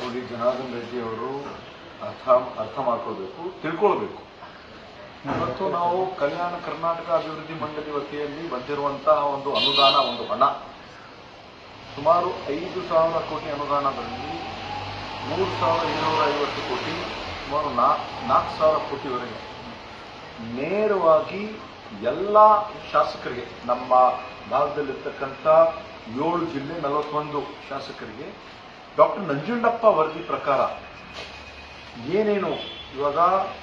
ನೋಡಿ ಜನಾರ್ದನ್ ರೆಡ್ಡಿ ಅವರು ಅರ್ಥ ಅರ್ಥ ಮಾಡ್ಕೊಳ್ಬೇಕು ತಿಳ್ಕೊಳ್ಬೇಕು. ಇವತ್ತು ನಾವು ಕಲ್ಯಾಣ ಕರ್ನಾಟಕ ಅಭಿವೃದ್ಧಿ ಮಂಡಳಿ ವತಿಯಲ್ಲಿ ಬಂದಿರುವಂತಹ ಒಂದು ಅನುದಾನ, ಒಂದು ಹಣ. ಸುಮಾರು ಐದು ಸಾವಿರ ಕೋಟಿ ಅನುದಾನದಲ್ಲಿ ಮೂರು ಸಾವಿರ ಏಳ್ನೂರ ಐವತ್ತು ಕೋಟಿ, ಸುಮಾರು ನಾಲ್ಕು ನಾಲ್ಕು ಸಾವಿರ ಕೋಟಿವರೆಗೆ. ನೇರವಾಗಿ ಎಲ್ಲ ಶಾಸಕರಿಗೆ, ನಮ್ಮ ಭಾಗದಲ್ಲಿರ್ತಕ್ಕಂಥ ಏಳು ಜಿಲ್ಲೆ ನಲವತ್ತೊಂದು ಶಾಸಕರಿಗೆ ಡಾಕ್ಟರ್ ನಂಜುಂಡಪ್ಪ ವರದಿ ಪ್ರಕಾರ ಏನೇನು ಇವಾಗ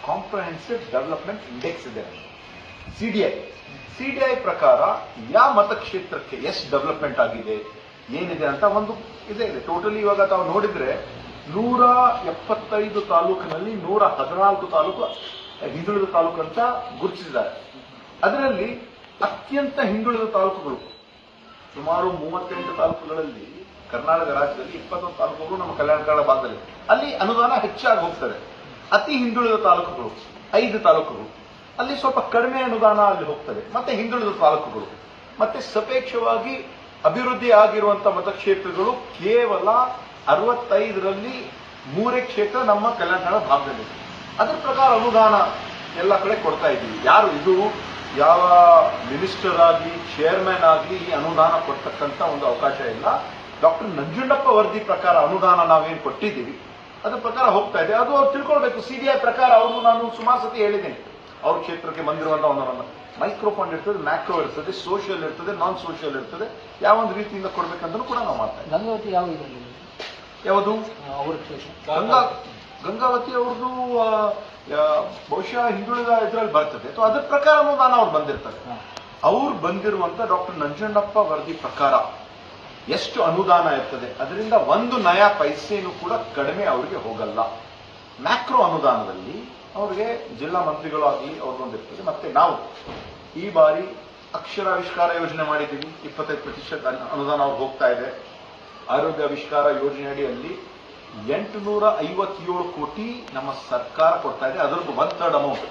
ಕಾಂಪ್ರಹೆನ್ಸಿವ್ ಡೆವಲಪ್ಮೆಂಟ್ ಇಂಡೆಕ್ಸ್ ಇದೆ. ಸಿಡಿಐ ಸಿಡಿಐ ಪ್ರಕಾರ ಯಾವ ಮತಕ್ಷೇತ್ರಕ್ಕೆ ಎಷ್ಟು ಡೆವಲಪ್ಮೆಂಟ್ ಆಗಿದೆ, ಏನಿದೆ ಅಂತ ಒಂದು ಇದೆ ಇದೆ. ಟೋಟಲಿ ಇವಾಗ ತಾವು ನೋಡಿದ್ರೆ ನೂರ ಎಪ್ಪತ್ತೈದು ತಾಲೂಕಿನಲ್ಲಿ ನೂರ ಹದಿನಾಲ್ಕು ತಾಲೂಕು, ಹಿಂದುಳಿದ ತಾಲೂಕು ಅಂತ ಗುರುತಿಸಿದ್ದಾರೆ. ಅದರಲ್ಲಿ ಅತ್ಯಂತ ಹಿಂದುಳಿದ ತಾಲೂಕುಗಳು ಸುಮಾರು ಮೂವತ್ತೆಂಟು ತಾಲೂಕುಗಳಲ್ಲಿ ಕರ್ನಾಟಕ ರಾಜ್ಯದಲ್ಲಿ ಇಪ್ಪತ್ತೊಂದು ತಾಲೂಕುಗಳು ನಮ್ಮ ಕಲ್ಯಾಣ ಕನ್ನಡ ಭಾಗದಲ್ಲಿ. ಅಲ್ಲಿ ಅನುದಾನ ಹೆಚ್ಚಾಗಿ ಹೋಗ್ತದೆ. ಅತಿ ಹಿಂದುಳಿದ ತಾಲೂಕುಗಳು, ಐದು ತಾಲೂಕುಗಳು. ಅಲ್ಲಿ ಸ್ವಲ್ಪ ಕಡಿಮೆ ಅನುದಾನ ಅಲ್ಲಿ ಹೋಗ್ತದೆ. ಮತ್ತೆ ಹಿಂದುಳಿದ ತಾಲೂಕುಗಳು. ಮತ್ತೆ ಸಪೇಕ್ಷವಾಗಿ ಅಭಿವೃದ್ಧಿ ಆಗಿರುವಂತಹ ಮತಕ್ಷೇತ್ರಗಳು ಕೇವಲ ಅರವತ್ತೈದರಲ್ಲಿ ಮೂರೇ ಕ್ಷೇತ್ರ ನಮ್ಮ ಕಲ್ಯಾಣ ಕನ್ನಡ ಭಾಗದಲ್ಲಿದೆ ಅದರ ಪ್ರಕಾರ ಅನುದಾನ ಎಲ್ಲ ಕಡೆ ಕೊಡ್ತಾ ಇದ್ದೀವಿ. ಯಾರು ಇದು ಯಾವ ಮಿನಿಸ್ಟರ್ ಆಗಿ ಚೇರ್ಮನ್ ಆಗಿ ಈ ಅನುದಾನ ಕೊಡ್ತಕ್ಕಂಥ ಒಂದು ಅವಕಾಶ ಇಲ್ಲ. ಡಾಕ್ಟರ್ ನಂಜುಂಡಪ್ಪ ವರದಿ ಪ್ರಕಾರ ಅನುದಾನ ನಾವೇನು ಕೊಟ್ಟಿದ್ದೀವಿ ಅದ್ರ ಪ್ರಕಾರ ಹೋಗ್ತಾ ಇದೆ. ಅದು ಅವ್ರು ತಿಳ್ಕೊಳ್ಬೇಕು. ಸಿ ಡಿ ಐ ಪ್ರಕಾರ ಅವರು ನಾನು ಸುಮಾರು ಸತಿ ಹೇಳಿದ್ದೇನೆ. ಅವ್ರ ಕ್ಷೇತ್ರಕ್ಕೆ ಬಂದಿರುವಂತಹ ಒಂದು ಮೈಕ್ರೋ ಫಂಡ್ ಇರ್ತದೆ ಮ್ಯಾಕ್ರೋ ಇರ್ತದೆ ಸೋಷಿಯಲ್ ಇರ್ತದೆ ನಾನ್ ಸೋಷಿಯಲ್ ಇರ್ತದೆ. ಯಾವ ಒಂದು ರೀತಿಯಿಂದ ಕೊಡ್ಬೇಕಂದ್ರೂ ಕೂಡ ನಾವು ಮಾಡ್ತಾ ಇದ್ದೀವಿ. ಗಂಗಾವತಿ ಯಾವ ಯಾವುದು? ಗಂಗಾ ಗಂಗಾವತಿ ಅವ್ರದ್ದು ಬಹುಶಃ ಹಿಂದುಳಿದ ಇದರಲ್ಲಿ ಬರ್ತದೆ. ಅಥವಾ ಅದ್ರ ಪ್ರಕಾರ ಅನುದಾನ ಅವ್ರು ಬಂದಿರ್ತಾರೆ. ಅವ್ರು ಬಂದಿರುವಂತ ಡಾಕ್ಟರ್ ನಂಜುಂಡಪ್ಪ ವರದಿ ಪ್ರಕಾರ ಎಷ್ಟು ಅನುದಾನ ಇರ್ತದೆ? ಅದರಿಂದ ಒಂದು ನಯ ಪೈಸೆನೂ ಕೂಡ ಕಡಿಮೆ ಅವರಿಗೆ ಹೋಗಲ್ಲ. ಮ್ಯಾಕ್ರೋ ಅನುದಾನದಲ್ಲಿ ಅವರಿಗೆ ಜಿಲ್ಲಾ ಮಂತ್ರಿಗಳು ಆಗಲಿ ಅವ್ರಿಗೊಂದಿರ್ತದೆ ಮತ್ತೆ ನಾವು ಈ ಬಾರಿ ಅಕ್ಷರಾವಿಷ್ಕಾರ ಯೋಜನೆ ಮಾಡಿದ್ದೀವಿ. ಇಪ್ಪತ್ತೈದು ಪ್ರತಿಶತ ಅನು- ಅನುದಾನ ಅವ್ರಿಗೆ ಹೋಗ್ತಾ ಇದೆ. ಆರೋಗ್ಯ ಆವಿಷ್ಕಾರ ಯೋಜನೆ ಅಡಿಯಲ್ಲಿ ಎಂಟುನೂರ ಐವತ್ತೇಳು ಕೋಟಿ ನಮ್ಮ ಸರ್ಕಾರ ಕೊಡ್ತಾ ಇದೆ. ಅದರದ್ದು ಒನ್ ಥರ್ಡ್ ಅಮೌಂಟ್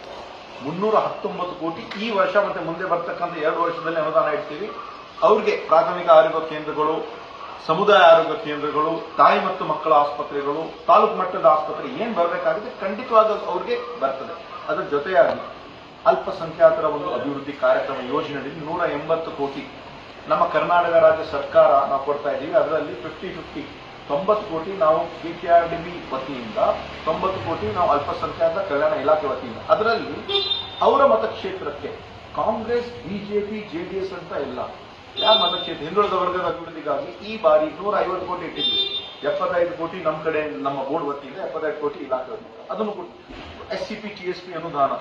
ಮುನ್ನೂರ ಹತ್ತೊಂಬತ್ತು ಕೋಟಿ ಈ ವರ್ಷ ಮತ್ತೆ ಮುಂದೆ ಬರ್ತಕ್ಕಂಥ ಎರಡು ವರ್ಷದಲ್ಲಿ ಅನುದಾನ ಇಡ್ತೀವಿ. ಅವ್ರಿಗೆ ಪ್ರಾಥಮಿಕ ಆರೋಗ್ಯ ಕೇಂದ್ರಗಳು, ಸಮುದಾಯ ಆರೋಗ್ಯ ಕೇಂದ್ರಗಳು, ತಾಯಿ ಮತ್ತು ಮಕ್ಕಳ ಆಸ್ಪತ್ರೆಗಳು, ತಾಲೂಕು ಮಟ್ಟದ ಆಸ್ಪತ್ರೆ ಏನ್ ಬರಬೇಕಾಗಿದೆ ಖಂಡಿತವಾಗಿ ಅವ್ರಿಗೆ ಬರ್ತದೆ. ಅದರ ಜೊತೆಯಾಗಿ ಅಲ್ಪಸಂಖ್ಯಾತರ ಒಂದು ಅಭಿವೃದ್ಧಿ ಕಾರ್ಯಕ್ರಮ ಯೋಜನೆಯಲ್ಲಿ ನೂರ ಎಂಬತ್ತು ಕೋಟಿ ನಮ್ಮ ಕರ್ನಾಟಕ ರಾಜ್ಯ ಸರ್ಕಾರ ನಾವು ಕೊಡ್ತಾ ಇದ್ದೀವಿ. ಅದರಲ್ಲಿ ಫಿಫ್ಟಿ ಫಿಫ್ಟಿ ತೊಂಬತ್ತು ಕೋಟಿ ನಾವು ಕೆಕೆಆರ್ಡಿಬಿ ವತಿಯಿಂದ, ತೊಂಬತ್ತು ಕೋಟಿ ನಾವು ಅಲ್ಪಸಂಖ್ಯಾತ ಕಲ್ಯಾಣ ಇಲಾಖೆ ವತಿಯಿಂದ. ಅದರಲ್ಲಿ ಅವರ ಮತಕ್ಷೇತ್ರಕ್ಕೆ ಕಾಂಗ್ರೆಸ್, ಬಿಜೆಪಿ ಜೆಡಿಎಸ್ ಅಂತ ಇಲ್ಲ ಯಾವ ಮತಕ್ಷೇತ್ರ ಹಿಂದುಳಿದ ವರ್ಗದ ಅಭಿವೃದ್ಧಿಗಾಗಿ ಈ ಬಾರಿ ನೂರ ಐವತ್ತು ಕೋಟಿ ಇಟ್ಟಿದ್ವಿ. ಎಪ್ಪತ್ತೈದು ಕೋಟಿ ನಮ್ಮ ಕಡೆ ನಮ್ಮ ಬೋರ್ಡ್ ವತಿಯಿಂದ ಎಪ್ಪತ್ತೈದು ಕೋಟಿ ಇಲಾಖೆ ಅದನ್ನು S C P T S P ಅನುದಾನ.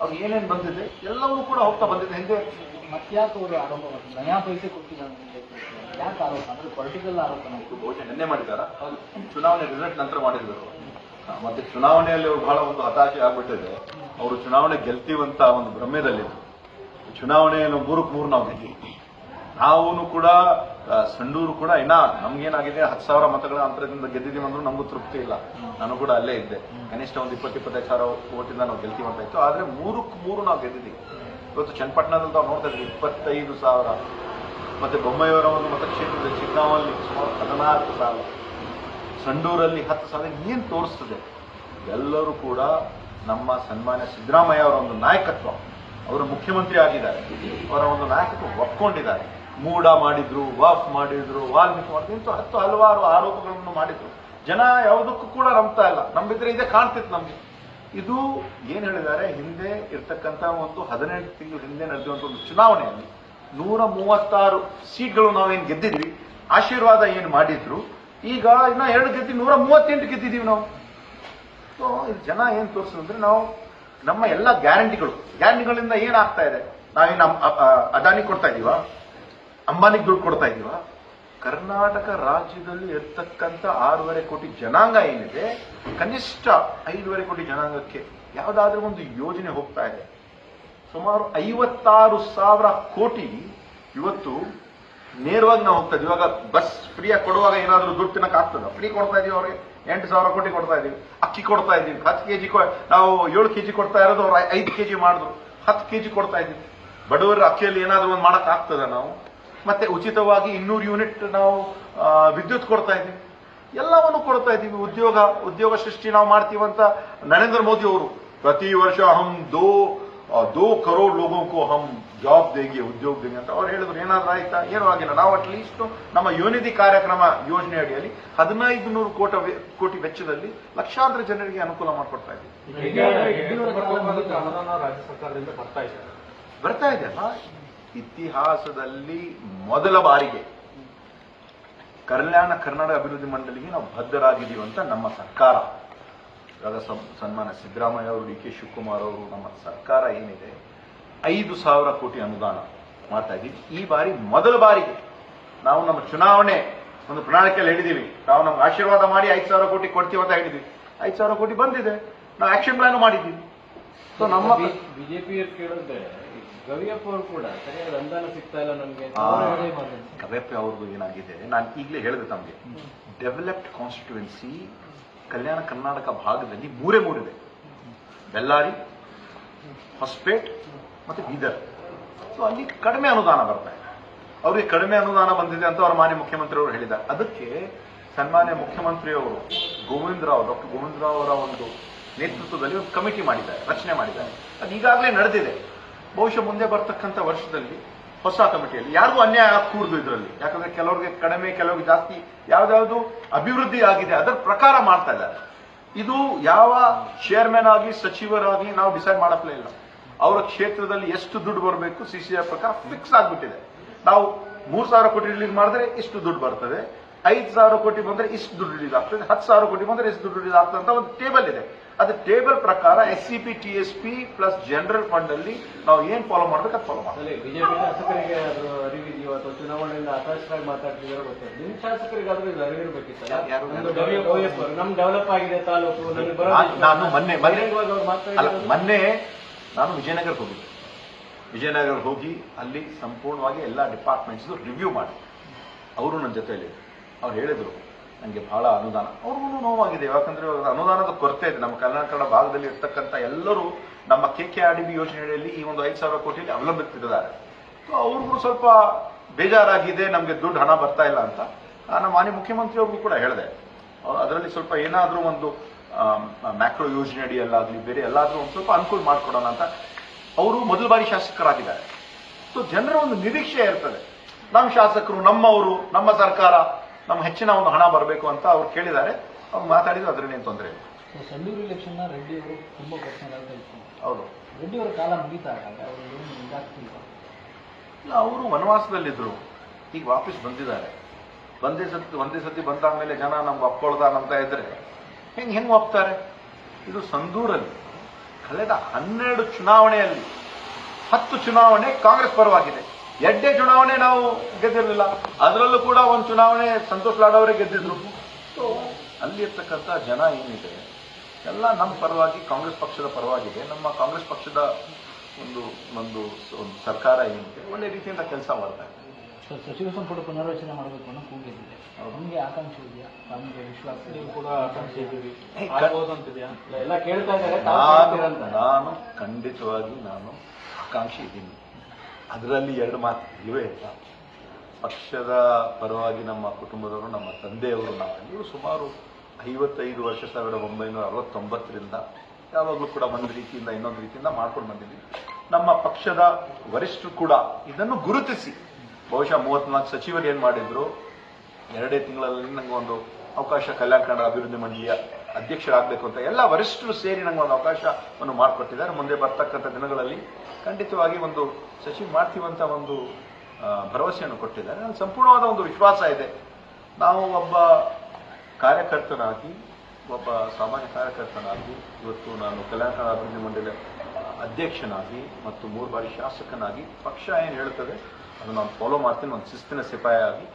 ಅವ್ರು ಏನೇನು ಬಂದಿದೆ? ಎಲ್ಲವೂ ಕೂಡ ಹೋಗ್ತಾ ಬಂದಿದೆ. ಹಿಂದೆ ಮತ್ಯಾಕೆ ಅವರು ಆರೋಪ ಮಾಡ್ತಾರೆ ನಯಾ ಪೈಸೆ ಕೊಟ್ಟಿಲ್ಲ ಅಂತ ಯಾಕೆ ಆರೋಪ? ಅಂದ್ರೆ ಪೊಲಿಟಿಕಲ್ ಆರೋಪನ ಇದು ಬಹುಶಃ ನಿನ್ನೆ ಮಾಡಿದಾರ ಚುನಾವಣೆ ರಿಸಲ್ಟ್ ನಂತರ ಮಾಡಿದ್ರು ಮತ್ತೆ ಚುನಾವಣೆಯಲ್ಲಿ ಅವ್ರು ಬಹಳ ಒಂದು ಹತಾಶೆ ಆಗ್ಬಿಟ್ಟಿದೆ. ಅವರು ಚುನಾವಣೆ ಗೆಲ್ತೀವಂತ ಒಂದು ಭ್ರಮೆದಲ್ಲಿ ಚುನಾವಣೆಯನ್ನು ಮೂರಕ್ಕೆ ಮೂರು ನಾವು ಗೆದ್ದಿವಿ ನಾವು ಕೂಡ ಸಂಡೂರು ಕೂಡ ಇನ್ನ ನಮ್ಗೇನಾಗಿದೆ, ಹತ್ತು ಸಾವಿರ ಮತಗಳ ಅಂತರದಿಂದ ಗೆದ್ದಿದ್ದೀವಿ ಅಂದ್ರೂ ನಮಗೂ ತೃಪ್ತಿ ಇಲ್ಲ. ನಾನು ಕೂಡ ಅಲ್ಲೇ ಇದ್ದೆ. ಕನಿಷ್ಠ ಒಂದು ಇಪ್ಪತ್ತು, ಇಪ್ಪತ್ತೈದು ಸಾವಿರ ಓಟಿಂದ ನಾವು ಗೆಲ್ತೀವಿ ಅಂತ ಇತ್ತು. ಆದ್ರೆ ಮೂರಕ್ಕೆ ಮೂರು ನಾವು ಗೆದ್ದಿದ್ದೀವಿ. ಇವತ್ತು ಚನ್ನಪಟ್ಟಣದಲ್ಲಿ ನಾವು ನೋಡ್ತಾ ಇದ್ವಿ ಇಪ್ಪತ್ತೈದು ಸಾವಿರ. ಮತ್ತೆ ಬೊಮ್ಮಯ್ಯವರ ಒಂದು ಮತಕ್ಷೇತ್ರದ ಚಿಕ್ಕಾವಲ್ಲಿ ಸುಮಾರು ಹದಿನಾಲ್ಕು ಸಾವಿರ. ಸಂಡೂರಲ್ಲಿ ಹತ್ತು ಸಾವಿರ. ಏನ್ ತೋರಿಸ್ತದೆ? ಎಲ್ಲರೂ ಕೂಡ ನಮ್ಮ ಸನ್ಮಾನ್ಯ ಸಿದ್ದರಾಮಯ್ಯ ಅವರ ಒಂದು ನಾಯಕತ್ವ, ಅವರು ಮುಖ್ಯಮಂತ್ರಿ ಆಗಿದ್ದಾರೆ. ಅವರ ಒಂದು ನಾಯಕತ್ವ ಒಪ್ಕೊಂಡಿದ್ದಾರೆ. ಮೂಡ ಮಾಡಿದ್ರು, ವಾಫ್ ಮಾಡಿದ್ರು, ವಾಲ್ಮೀಕಿ ಮಾಡಿದ್ರು, ಇಂಥ ಹತ್ತು ಹಲವಾರು ಆರೋಪಗಳನ್ನು ಮಾಡಿದ್ರು. ಜನ ಯಾವುದಕ್ಕೂ ಕೂಡ ನಂಬ್ತಾ ಇಲ್ಲ. ನಂಬಿದ್ರೆ ಇದೇ ಕಾಣ್ತಿತ್ತು ನಮ್ಗೆ. ಇದು ಏನ್ ಹೇಳಿದ್ದಾರೆ? ಹಿಂದೆ ಇರ್ತಕ್ಕಂಥ ಒಂದು ಹದಿನೆಂಟು ತಿಂಗಳು ಹಿಂದೆ ನಡೆದಿರುವಂತ ಒಂದು ಚುನಾವಣೆಯಲ್ಲಿ ನೂರ ಮೂವತ್ತಾರು ಸೀಟ್ಗಳು ನಾವೇನ್ ಗೆದ್ದಿದ್ವಿ, ಆಶೀರ್ವಾದ ಏನ್ ಮಾಡಿದ್ರು, ಈಗ ಇನ್ನ ಎರಡು ಗೆದ್ದಿ, ನೂರ ಮೂವತ್ತೆಂಟು ಗೆದ್ದಿದೀವಿ ನಾವು. ಸೊ, ಇದು ಜನ ಏನ್ ತೋರಿಸಿದ್ರೆ ನಾವು ನಮ್ಮ ಎಲ್ಲ ಗ್ಯಾರಂಟಿಗಳು. ಗ್ಯಾರಂಟಿಗಳಿಂದ ಏನಾಗ್ತಾ ಇದೆ? ನಾವೇನು ಅದಾನಿ ಕೊಡ್ತಾ ಇದೀವ? ಅಂಬಾನಿಗೆ ದುಡ್ಡು ಕೊಡ್ತಾ ಇದೀವ ಕರ್ನಾಟಕ ರಾಜ್ಯದಲ್ಲಿ ಇರ್ತಕ್ಕಂಥ ಆರೂವರೆ ಕೋಟಿ ಜನಾಂಗ ಏನಿದೆ, ಕನಿಷ್ಠ ಐದೂವರೆ ಕೋಟಿ ಜನಾಂಗಕ್ಕೆ ಯಾವುದಾದ್ರೂ ಒಂದು ಯೋಜನೆ ಹೋಗ್ತಾ ಇದೆ. ಸುಮಾರು ಐವತ್ತಾರು ಸಾವಿರ ಕೋಟಿ ಇವತ್ತು ನೇರವಾಗಿ ನಾವು ಹೋಗ್ತಾ ಇವಾಗ ಬಸ್ ಫ್ರೀಯಾಗಿ ಕೊಡುವಾಗ ಏನಾದರೂ ದುಡ್ಡು ತಿನ್ನಕ್ಕೆ ಆಗ್ತದ? ಫ್ರೀ ಕೊಡ್ತಾ ಇದೀವಿ ಅವ್ರಿಗೆ. ಎಂಟು ಸಾವಿರ ಕೋಟಿ ಕೊಡ್ತಾ ಇದೀವಿ ಅಕ್ಕಿ ಕೊಡ್ತಾ ಇದೀವಿ ಹತ್ತು ಕೆಜಿ ನಾವು ಏಳು ಕೆಜಿ ಕೊಡ್ತಾ ಇರೋದು ಅವ್ರು ಐದು ಕೆಜಿ ಮಾಡಿದ್ರು. ಹತ್ತು ಕೆಜಿ ಕೊಡ್ತಾ ಇದೀವಿ ಬಡವರ ಅಕ್ಕಿಯಲ್ಲಿ ಏನಾದರೂ ಒಂದು ಮಾಡಕ್ ಆಗ್ತದ ನಾವು? ಮತ್ತೆ ಉಚಿತವಾಗಿ ಇನ್ನೂರು ಯೂನಿಟ್ ನಾವು ವಿದ್ಯುತ್ ಕೊಡ್ತಾ ಇದ್ದೀವಿ. ಎಲ್ಲವನ್ನು ಕೊಡ್ತಾ ಇದ್ದೀವಿ. ಉದ್ಯೋಗ ಉದ್ಯೋಗ ಸೃಷ್ಟಿ ನಾವು ಮಾಡ್ತೀವಂತ ನರೇಂದ್ರ ಮೋದಿ ಅವರು. ಪ್ರತಿ ವರ್ಷ ಹಮ್ ದೋ ದೋ ಕರೋಡ್ ಲೋಗೋಕೋ ಹಮ್ ಜಾಬ್ ದೇಗಿ ಉದ್ಯೋಗ ದೇಂಗೆ ಅಂತ ಅವ್ರು ಹೇಳಿದ್ರು. ಏನಾದ್ರೂ ಆಯ್ತಾ? ಏನೂ ಆಗಿಲ್ಲ. ನಾವು ಅಟ್ಲೀಸ್ಟ್ ನಮ್ಮ ಯುನಿಧಿ ಕಾರ್ಯಕ್ರಮ ಯೋಜನೆ ಅಡಿಯಲ್ಲಿ ಹದಿನೈದು ನೂರು ಕೋಟಿ ಕೋಟಿ ವೆಚ್ಚದಲ್ಲಿ ಲಕ್ಷಾಂತರ ಜನರಿಗೆ ಅನುಕೂಲ ಮಾಡಿಕೊಡ್ತಾ ಇದ್ದೀವಿ. ಬರ್ತಾ ಇದೆ ಅಲ್ಲ? ಇತಿಹಾಸದಲ್ಲಿ ಮೊದಲ ಬಾರಿಗೆ ಕಲ್ಯಾಣ ಕರ್ನಾಟಕ ಅಭಿವೃದ್ಧಿ ಮಂಡಳಿಗೆ ನಾವು ಬದ್ಧರಾಗಿದ್ದೀವಿ ಅಂತ ನಮ್ಮ ಸರ್ಕಾರ. ಇವಾಗ ಸನ್ಮಾನ ಸಿದ್ದರಾಮಯ್ಯ ಅವರು, ಡಿ ಕೆ ಶಿವಕುಮಾರ್ ಅವರು, ನಮ್ಮ ಸರ್ಕಾರ ಏನಿದೆ, ಐದು ಸಾವಿರ ಕೋಟಿ ಅನುದಾನ ಮಾಡ್ತಾ ಇದ್ದೀವಿ. ಈ ಬಾರಿ ಮೊದಲ ಬಾರಿಗೆ ನಾವು ನಮ್ಮ ಚುನಾವಣೆ ಒಂದು ಪ್ರಣಾಳಿಕೆಯಲ್ಲಿ ಹೇಳಿದೀವಿ ನಾವು ನಮ್ಗೆ ಆಶೀರ್ವಾದ ಮಾಡಿ ಐದು ಸಾವಿರ ಕೋಟಿ ಕೊಡ್ತೀವಿ ಅಂತ ಹೇಳಿದ್ವಿ ಐದು ಸಾವಿರ ಕೋಟಿ ಬಂದಿದೆ. ನಾವು ಆಕ್ಷನ್ ಪ್ಲಾನ್ ಮಾಡಿದ್ದೀವಿ. ಸೊ ನಮ್ಮ ಬಿಜೆಪಿ ಕೇಳಿದ್ರೆ ಗವಿಯಪ್ಪ ಅವರು ಕೂಡ ಸರಿಯಾದ ಅನುದಾನ ಸಿಗ್ತಾ ಇಲ್ಲ ನಮಗೆ. ಗವಿಯಪ್ಪ ಅವ್ರದ್ದು ಏನಾಗಿದೆ ನಾನು ಈಗಲೇ ಹೇಳಿದೆ ತಮಗೆ. ಡೆವಲಪ್ಡ್ ಕಾನ್ಸ್ಟಿಟ್ಯೂನ್ಸಿ ಕಲ್ಯಾಣ ಕರ್ನಾಟಕ ಭಾಗದಲ್ಲಿ ಮೂರೇ ಮೂರಿದೆ. ಬೆಳ್ಳಾರಿ ಹೊಸಪೇಟ್ ಮತ್ತೆ ಬೀದರ್. ಸೊ ಅಲ್ಲಿ ಕಡಿಮೆ ಅನುದಾನ ಬರ್ತಾ ಇದೆ. ಅವರಿಗೆ ಕಡಿಮೆ ಅನುದಾನ ಬಂದಿದೆ ಅಂತ ಅವರ ಮಾನ್ಯ ಮುಖ್ಯಮಂತ್ರಿಯವರು ಹೇಳಿದ ಹೇಳಿದ್ದಾರೆ. ಅದಕ್ಕೆ ಸನ್ಮಾನ್ಯ ಮುಖ್ಯಮಂತ್ರಿಯವರು ಗೋವಿಂದ ರಾವ್ ಡಾಕ್ಟರ್ ಗೋವಿಂದರಾವ್ ಅವರ ಒಂದು ನೇತೃತ್ವದಲ್ಲಿ ಒಂದು ಕಮಿಟಿ ಮಾಡಿದ್ದಾರೆ ರಚನೆ ಮಾಡಿದ್ದಾರೆ. ಅದು ಈಗಾಗಲೇ ನಡೆದಿದೆ. ಬಹುಶಃ ಮುಂದೆ ಬರ್ತಕ್ಕಂಥ ವರ್ಷದಲ್ಲಿ ಹೊಸ ಕಮಿಟಿಯಲ್ಲಿ. ಯಾರಿಗೂ ಅನ್ಯಾಯ ಕೂರ್ದು ಇದರಲ್ಲಿ. ಯಾಕಂದ್ರೆ ಕೆಲವ್ರಿಗೆ ಕಡಿಮೆ, ಕೆಲವ್ರಿಗೆ ಜಾಸ್ತಿ ಯಾವ್ದಾವ್ದು ಅಭಿವೃದ್ಧಿ ಆಗಿದೆ, ಅದರ ಪ್ರಕಾರ ಮಾಡ್ತಾ ಇದ್ದಾರೆ. ಇದು ಯಾವ ಚೇರ್ಮನ್ ಆಗಿ ಸಚಿವರಾಗಿ ನಾವು ಡಿಸೈಡ್ ಮಾಡಪ್ಲೇ ಇಲ್ಲ. ಅವರ ಕ್ಷೇತ್ರದಲ್ಲಿ ಎಷ್ಟು ದುಡ್ಡು ಬರಬೇಕು ಸಿ ಪ್ರಕಾರ ಫಿಕ್ಸ್ ಆಗ್ಬಿಟ್ಟಿದೆ. ನಾವು ಮೂರ್ ಸಾವಿರ ಕೋಟಿ ರಿಲೀಸ್ ಮಾಡಿದ್ರೆ ಇಷ್ಟು ದುಡ್ಡು ಬರ್ತದೆ. ಐದು ಸಾವಿರ ಕೋಟಿ ಬಂದ್ರೆ ಇಷ್ಟು ದುಡ್ಡು ರಿಲೀಸ್ ಆಗ್ತದೆ ಹತ್ತು ಸಾವಿರ ಕೋಟಿ ಬಂದ್ರೆ ಇಷ್ಟು ದುಡ್ಡು ರಿಲೀಸ್ ಆಗ್ತದೆ ಅಂತ ಒಂದು ಟೇಬಲ್ ಇದೆ. ಅದು ಟೇಬಲ್ ಪ್ರಕಾರ S C P T S P plus general fund ಅಲ್ಲಿ ನಾವು ಏನ್ ಫಾಲೋ ಮಾಡ್ಬೇಕು ಅದು ಫಾಲೋ ಮಾಡಿ ಬಿಜೆಪಿ ಶಾಸಕರಿಗೆ ಅದು ಅರಿವಿದೆಯೋ ಅಥವಾ ಚುನಾವಣೆಯಿಂದ ಅತಾಶರಾಗಿ ಮಾತಾಡ್ತಿದಾರೋ ಗೊತ್ತಿಲ್ಲ. ನಿಮ್ ಶಾಸಕರಿಗಾದ್ರೂ ಇದು ಗವಿ- ನಮ್ ಡೆವಲಪ್ ಆಗಿದೆ ತಾಲೂಕು. ನಾನು- ನಾನು ಮೊನ್ನೆ ಮೊನ್ನೆ ನಾನು ವಿಜಯನಗರಕ್ಕೆ ಹೋಗಿದ್ದೆ. ವಿಜಯನಗರ ಹೋಗಿ ಅಲ್ಲಿ ಸಂಪೂರ್ಣವಾಗಿ ಎಲ್ಲ ಡಿಪಾರ್ಟ್ಮೆಂಟ್ಸ್ ರಿವ್ಯೂ ಮಾಡಿ. ಅವರು ನನ್ನ ಜೊತೆಯಲ್ಲಿ ಅವ್ರು ಹೇಳಿದ್ರು ನನಗೆ ಬಹಳ ಅನುದಾನ. ಅವ್ರಿಗೂ ನೋವಾಗಿದೆ, ಯಾಕಂದ್ರೆ ಇವಾಗ ಅನುದಾನದ ಕೊರತೆ ಇದೆ. ನಮ್ಮ ಕನ್ನಡ ಭಾಗದಲ್ಲಿ ಇರ್ತಕ್ಕಂಥ ಎಲ್ಲರೂ ನಮ್ಮ K K R D B ಯೋಜನೆಯಲ್ಲಿ ಈ ಒಂದು ಐದು ಸಾವಿರ ಕೋಟಿಯಲ್ಲಿ ಅವಲಂಬಿತಿದ್ದಾರೆ ಸೊ ಅವ್ರಿಗೂ ಸ್ವಲ್ಪ ಬೇಜಾರಾಗಿದೆ, ನಮಗೆ ದುಡ್ಡು ಹಣ ಬರ್ತಾ ಇಲ್ಲ ಅಂತ. ನಾನು ಮಾನ್ಯ ಮುಖ್ಯಮಂತ್ರಿ ಅವ್ರಿಗೂ ಕೂಡ ಹೇಳಿದೆ. ಅದರಲ್ಲಿ ಸ್ವಲ್ಪ ಏನಾದರೂ ಒಂದು ಮ್ಯಾಕ್ರೋ ಯೋಜನೆ ಅಡಿಯಲ್ಲಾಗಲಿ ಬೇರೆ ಎಲ್ಲಾದರೂ ಒಂದು ಸ್ವಲ್ಪ ಅನುಕೂಲ ಮಾಡಿಕೊಡೋಣ ಅಂತ ಅವರು ಮೊದಲ ಬಾರಿ ಶಾಸಕರಾಗಿದ್ದಾರೆ. ಸೊ ಜನರ ಒಂದು ನಿರೀಕ್ಷೆ ಇರ್ತದೆ. ನಮ್ಮ ಶಾಸಕರು, ನಮ್ಮವರು, ನಮ್ಮ ಸರ್ಕಾರ ನಮ್ಮ ಹೆಚ್ಚಿನ ಒಂದು ಹಣ ಬರಬೇಕು ಅಂತ ಅವ್ರು ಕೇಳಿದ್ದಾರೆ. ಅವ್ರು ಮಾತಾಡಿದ್ರು ಅದರಲ್ಲಿ ಏನು ತೊಂದರೆ ಇಲ್ಲ. ಸಂಡೂರು ಎಲೆಕ್ಷನ್ ರೆಡ್ಡಿ ಅವರು ತುಂಬಾ ಹೌದು. ರೆಡ್ಡಿ ಅವರ ಕಾಲ ಮುಗಿತಾ ಇಲ್ಲ ಅವರು ವನವಾಸದಲ್ಲಿದ್ದರು ಈಗ ವಾಪಸ್ ಬಂದಿದ್ದಾರೆ. ಒಂದೇ ಸತಿ ಒಂದೇ ಸತಿ ಬಂದಾದ್ಮೇಲೆ ಜನ ನಮ್ಗೆ ಅಂತ ಇದ್ರೆ ಹೆಂಗೆ ಹೆಂಗೆ ಒಪ್ತಾರೆ? ಇದು ಸಂದೂರಲ್ಲಿ ಕಳೆದ ಹನ್ನೆರಡು ಚುನಾವಣೆಯಲ್ಲಿ ಹತ್ತು ಚುನಾವಣೆ ಕಾಂಗ್ರೆಸ್ ಪರವಾಗಿದೆ. ಎರಡೇ ಚುನಾವಣೆ ನಾವು ಗೆದ್ದಿರಲಿಲ್ಲ. ಅದರಲ್ಲೂ ಕೂಡ ಒಂದು ಚುನಾವಣೆ ಸಂತೋಷ್ ಲಾಡ್ ಅವರೇ ಗೆದ್ದಿದ್ರು. ಸೊ ಅಲ್ಲಿರ್ತಕ್ಕಂಥ ಜನ ಏನಿದೆ ಎಲ್ಲ ನಮ್ಮ ಪರವಾಗಿ ಕಾಂಗ್ರೆಸ್ ಪಕ್ಷದ ಪರವಾಗಿದೆ. ನಮ್ಮ ಕಾಂಗ್ರೆಸ್ ಪಕ್ಷದ ಒಂದು ಒಂದು ಒಂದು ಸರ್ಕಾರ ಏನಿದೆ ಒಳ್ಳೆ ರೀತಿಯಿಂದ ಕೆಲಸ ಮಾಡ್ತಾ ಇದೆ. ಸೊ ಸಚಿವ ಸಂಪುಟ ಪುನರ್ರಚನೆ ಮಾಡಬೇಕು ಅನ್ನೋ ಕೂಗಿದ್ದಿದೆ ನಮಗೆ ಆಕಾಂಕ್ಷೆ ಇದೆಯಾ? ನಮಗೆ ವಿಶ್ವಾಸ ನೀವು ಕೂಡ ಆಕಾಂಕ್ಷೆ ಇದ್ದೀವಿ ಎಲ್ಲ ಕೇಳ್ತಾ ಇದ್ದಾರೆ ನಾನು ಖಂಡಿತವಾಗಿ ನಾನು ಆಕಾಂಕ್ಷೆ ಇದ್ದೀನಿ. ಅದರಲ್ಲಿ ಎರಡು ಮಾತು ಇಲ್ಲವೇ ಇಲ್ಲ ಪಕ್ಷದ ಪರವಾಗಿ ನಮ್ಮ ಕುಟುಂಬದವರು, ನಮ್ಮ ತಂದೆಯವರು ನಾವು. ಇವರು ಸುಮಾರು ಐವತ್ತೈದು ವರ್ಷ, ಸಾವಿರದ ಒಂಬೈನೂರ ಅರವತ್ತೊಂಬತ್ತರಿಂದ ಯಾವಾಗಲೂ ಕೂಡ ಒಂದು ರೀತಿಯಿಂದ ಇನ್ನೊಂದು ರೀತಿಯಿಂದ ಮಾಡ್ಕೊಂಡು ಬಂದಿದ್ದೀವಿ ನಮ್ಮ ಪಕ್ಷದ ವರಿಷ್ಠರು ಕೂಡ ಇದನ್ನು ಗುರುತಿಸಿ. ಬಹುಶಃ ಮೂವತ್ನಾಲ್ಕು ಸಚಿವರು ಏನು ಮಾಡಿದ್ರು? ಎರಡೇ ತಿಂಗಳಲ್ಲಿ ನಂಗೆ ಒಂದು ಅವಕಾಶ, ಕಲ್ಯಾಣ ಕನ್ನಡ ಅಭಿವೃದ್ಧಿ ಮಂಡಳಿಯ ಅಧ್ಯಕ್ಷರಾಗಬೇಕು ಅಂತ ಎಲ್ಲ ವರಿಷ್ಠರು ಸೇರಿ ನಂಗೆ ಒಂದು ಅವಕಾಶವನ್ನು ಮಾಡಿಕೊಟ್ಟಿದ್ದಾರೆ. ಮುಂದೆ ಬರ್ತಕ್ಕಂಥ ದಿನಗಳಲ್ಲಿ ಖಂಡಿತವಾಗಿ ಒಂದು ಸಚಿವ ಮಾಡ್ತೀವಂತ ಒಂದು ಭರವಸೆಯನ್ನು ಕೊಟ್ಟಿದ್ದಾರೆ. ನನ್ನ ಸಂಪೂರ್ಣವಾದ ಒಂದು ವಿಶ್ವಾಸ ಇದೆ. ನಾವು ಒಬ್ಬ ಕಾರ್ಯಕರ್ತನಾಗಿ, ಒಬ್ಬ ಸಾಮಾನ್ಯ ಕಾರ್ಯಕರ್ತನಾಗಿ, ಇವತ್ತು ನಾನು ಕಲ್ಯಾಣ ಕನ್ನಡ ಅಭಿವೃದ್ಧಿ ಮಂಡಳಿಯ ಅಧ್ಯಕ್ಷನಾಗಿ ಮತ್ತು ಮೂರು ಬಾರಿ ಶಾಸಕನಾಗಿ, ಪಕ್ಷ ಏನು ಹೇಳುತ್ತದೆ, ಅದನ್ನು ನಾನು ಫಾಲೋ ಮಾಡ್ತೀನಿ, ಒಂದು ಶಿಸ್ತಿನ ಸಿಪಾಯಿಯಾಗಿ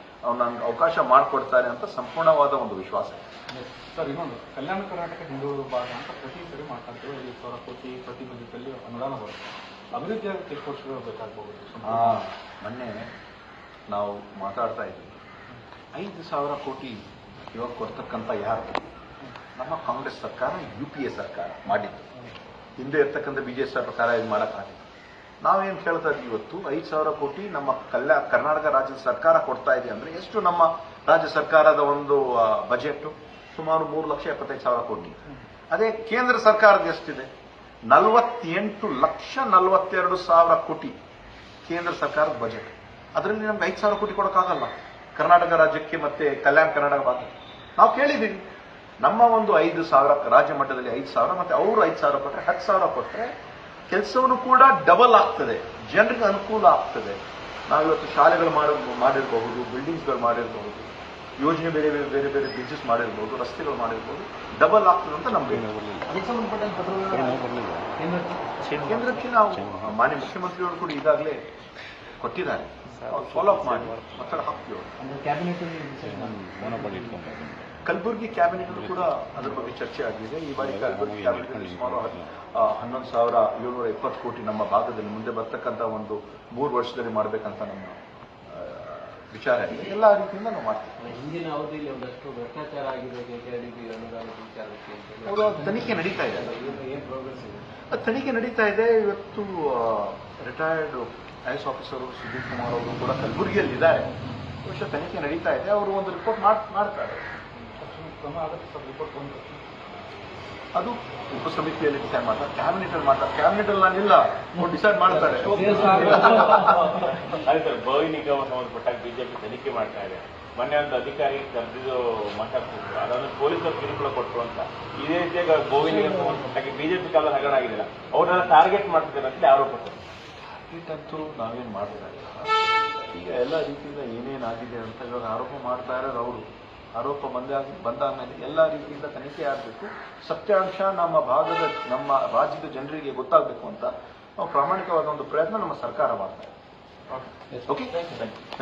ನನಗೆ ಅವಕಾಶ ಮಾಡಿಕೊಡ್ತಾರೆ ಅಂತ ಸಂಪೂರ್ಣವಾದ ಒಂದು ವಿಶ್ವಾಸ. ಇದೆ ಸರ್ ಇನ್ನೊಂದು ಕಲ್ಯಾಣ ಕರ್ನಾಟಕ ಹಿಂದೂ ಭಾಗ ಅಂತ ಪ್ರತಿ ಸರಿ ಮಾತಾಡ್ತೀವಿ ಐದು ಸಾವಿರ ಕೋಟಿ ಪ್ರತಿ ಬಜೆಟಲ್ಲಿ ಅನುದಾನ ಬರುತ್ತೆ. ಅಭಿವೃದ್ಧಿ ಆಗುತ್ತೆ ಎಷ್ಟು ವರ್ಷಗಳು ಬೇಕಾಗಬಹುದು ಹಾ ಮೊನ್ನೆ ನಾವು ಮಾತಾಡ್ತಾ ಇದ್ದೀವಿ ಐದು ಸಾವಿರ ಕೋಟಿ ಇವಾಗ ಕೊಡ್ತಕ್ಕಂಥ ಯಾರು? ನಮ್ಮ ಕಾಂಗ್ರೆಸ್ ಸರ್ಕಾರ ಯು ಪಿ ಎ ಸರ್ಕಾರ ಮಾಡಿದ್ದು. ಹಿಂದೆ ಇರ್ತಕ್ಕಂಥ ಬಿ ಜೆ ಸರ್ಕಾರ ಇದು ಮಾಡೋಕ್ಕಾಗಿಲ್ಲ. ನಾವೇನು ಕೇಳ್ತಾ ಇದ್ವಿ ಇವತ್ತು? ಐದು ಸಾವಿರ ಕೋಟಿ ನಮ್ಮ ಕಲ್ಯಾ, ಕರ್ನಾಟಕ ರಾಜ್ಯದ ಸರ್ಕಾರ ಕೊಡ್ತಾ ಇದೆ ಅಂದ್ರೆ ಎಷ್ಟು ನಮ್ಮ ರಾಜ್ಯ ಸರ್ಕಾರದ ಒಂದು ಬಜೆಟ್ ಸುಮಾರು ಮೂರು ಲಕ್ಷ ಎಪ್ಪತ್ತೈದು ಸಾವಿರ ಕೋಟಿ. ಅದೇ ಕೇಂದ್ರ ಸರ್ಕಾರದ ಎಷ್ಟಿದೆ? ನಲವತ್ತೆಂಟು ಲಕ್ಷ ನಲವತ್ತೆರಡು ಸಾವಿರ ಕೋಟಿ ಕೇಂದ್ರ ಸರ್ಕಾರದ ಬಜೆಟ್ ಅದರಲ್ಲಿ ನಮ್ಗೆ ಐದು ಸಾವಿರ ಕೋಟಿ ಕೊಡೋಕ್ಕಾಗಲ್ಲ. ಕರ್ನಾಟಕ ರಾಜ್ಯಕ್ಕೆ ಮತ್ತೆ ಕಲ್ಯಾಣ ಕರ್ನಾಟಕ ಭಾಗ ನಾವು ಕೇಳಿದ್ದೀವಿ. ನಮ್ಮ ಒಂದು ಐದು ಸಾವಿರ, ರಾಜ್ಯ ಮಟ್ಟದಲ್ಲಿ ಐದು ಸಾವಿರ, ಮತ್ತೆ ಅವರು ಐದು ಸಾವಿರ ಕೊಟ್ಟರೆ ಹತ್ತು ಸಾವಿರ ಕೊಟ್ಟರೆ ಕೆಲಸವನ್ನು ಕೂಡ ಡಬಲ್ ಆಗ್ತದೆ. ಜನರಿಗೆ ಅನುಕೂಲ ಆಗ್ತದೆ. ನಾವಿವತ್ತು ಶಾಲೆಗಳು ಮಾಡ ಮಾಡಿರಬಹುದು ಬಿಲ್ಡಿಂಗ್ಸ್ಗಳು ಮಾಡಿರಬಹುದು ಯೋಜನೆ ಬೇರೆ ಬೇರೆ ಬೇರೆ ಬೇರೆ ಬ್ರಿಡ್ಜಸ್ ಮಾಡಿರ್ಬೋದು ರಸ್ತೆಗಳು ಮಾಡಿರ್ಬೋದು ಡಬಲ್ ಆಗ್ತದೆ ಅಂತ ನಮ್ಗೆ ಅದಕ್ಕೆ ಕೇಂದ್ರಕ್ಕೆ ನಾವು ಮಾನ್ಯ ಮುಖ್ಯಮಂತ್ರಿಯವರು ಕೂಡ ಈಗಾಗಲೇ ಕೊಟ್ಟಿದ್ದಾರೆ. ಫಾಲೋ ಅಪ್ ಮಾಡಿ ಒತ್ತಡ ಹಾಕ್ತೀವಿ ಕಲಬುರಗಿ ಕ್ಯಾಬಿನೆಟ್ ಕೂಡ ಅದರ ಬಗ್ಗೆ ಚರ್ಚೆ ಆಗಿದೆ. ಈ ಬಾರಿ ಕಲಬುರಗಿ ಕ್ಯಾಬಿನೆಟ್ ಸುಮಾರು ಹನ್ನೊಂದು ಸಾವಿರ ಏಳ್ನೂರ ಇಪ್ಪತ್ತು ಕೋಟಿ ನಮ್ಮ ಭಾಗದಲ್ಲಿ ಮುಂದೆ ಬರ್ತಕ್ಕಂಥ ಒಂದು ಮೂರು ವರ್ಷದಲ್ಲಿ ಮಾಡಬೇಕಂತ ನಮ್ಮ ವಿಚಾರ ಇದೆ. ಎಲ್ಲ ರೀತಿಯಿಂದ ನಾವು ಮಾಡ್ತೀವಿ. ಹಿಂದಿನ ಅವಧಿಯಲ್ಲಿ ಒಂದಷ್ಟು ಭ್ರಷ್ಟಾಚಾರ ಆಗಿದೆ ವಿಚಾರಕ್ಕೆ ಅಂತ ಹೇಳಿ. ಅವರು ತನಿಖೆ ನಡೀತಾ ಇದೆ. ಏನು ಏನು ಪ್ರೋಗ್ರೆಸ್ ಇದೆ? ಆ ತನಿಖೆ ನಡೀತಾ ಇದೆ. ಇವತ್ತು retired I S officer Sudeep Kumar ಅವರು ಕೂಡ ಕಲಬುರಗಿಯಲ್ಲಿ ಇದ್ದಾರೆ ಬಹುಶಃ ತನಿಖೆ ನಡೀತಾ ಇದೆ. ಅವರು ಒಂದು ರಿಪೋರ್ಟ್ ಮಾಡ್ತಾರೆ. ಕ್ರಮ ಆಗುತ್ತೆ ಸರ್ ರಿಪೋರ್ಟ್ ಬಂದ ತಕ್ಷಣ ಅದು ಉಪಸಮಿತಿಯಲ್ಲಿ ಡಿಸೈಡ್ ಮಾಡ್ತಾರೆ. ಕ್ಯಾಬಿನೆಟ್ ಅಲ್ಲಿ ಮಾಡ್ತಾರೆ. ಕ್ಯಾಬಿನೆಟ್ ಅಲ್ಲಿ ನಾನಿಲ್ಲ. ಅವ್ರು ಡಿಸೈಡ್ ಮಾಡ್ತಾರೆ. ಅದೇ ಸರ್ ಬೋವಿ ನಿಗಮ ಸಂಬಂಧಪಟ್ಟಾಗ ಬಿಜೆಪಿ ತನಿಖೆ ಮಾಡ್ತಾ ಇದೆ. ಮೊನ್ನೆ ಒಂದು ಅಧಿಕಾರಿ ಕರೆದಿದ್ದು ಮಾತಾಡ್ತಿದ್ರು. ಅದನ್ನು ಪೊಲೀಸರು ಕಿರುಕುಳ ಕೊಟ್ಟರು ಅಂತ. ಇದೇ ರೀತಿಯಾಗಿ ಬೋವಿ ನಿಗಮ ಸಂಬಂಧಪಟ್ಟಾಗಿ ಬಿಜೆಪಿ ಕಾಲ ಹಗರಣ ಆಗಿಲ್ಲ ಅವ್ರನ್ನ ಟಾರ್ಗೆಟ್ ಮಾಡ್ತಿದ್ದಾರೆ ಅಂತ ಆರೋಪ ಟಾರ್ಗೆಟ್ ಅಂತೂ ನಾವೇನು ಮಾಡ್ತಾ ಇಲ್ಲ ಈಗ ಎಲ್ಲ ರೀತಿಯಿಂದ ಏನೇನಾಗಿದೆ ಅಂತ ಇವಾಗ ಆರೋಪ ಮಾಡ್ತಾ ಇರೋದು ಅವರು. ಆರೋಪ ಬಂದಾಗ ಬಂದಾದ್ಮೇಲೆ ಎಲ್ಲ ರೀತಿಯಿಂದ ತನಿಖೆ ಆಗಬೇಕು. ಸತ್ಯಾಂಶ ನಮ್ಮ ಭಾಗದ ನಮ್ಮ ರಾಜ್ಯದ ಜನರಿಗೆ ಗೊತ್ತಾಗಬೇಕು ಅಂತ ನಾವು ಪ್ರಾಮಾಣಿಕವಾದ ಒಂದು ಪ್ರಯತ್ನ ನಮ್ಮ ಸರ್ಕಾರ ಮಾಡ್ತಾ ಇದೆ ಓಕೆ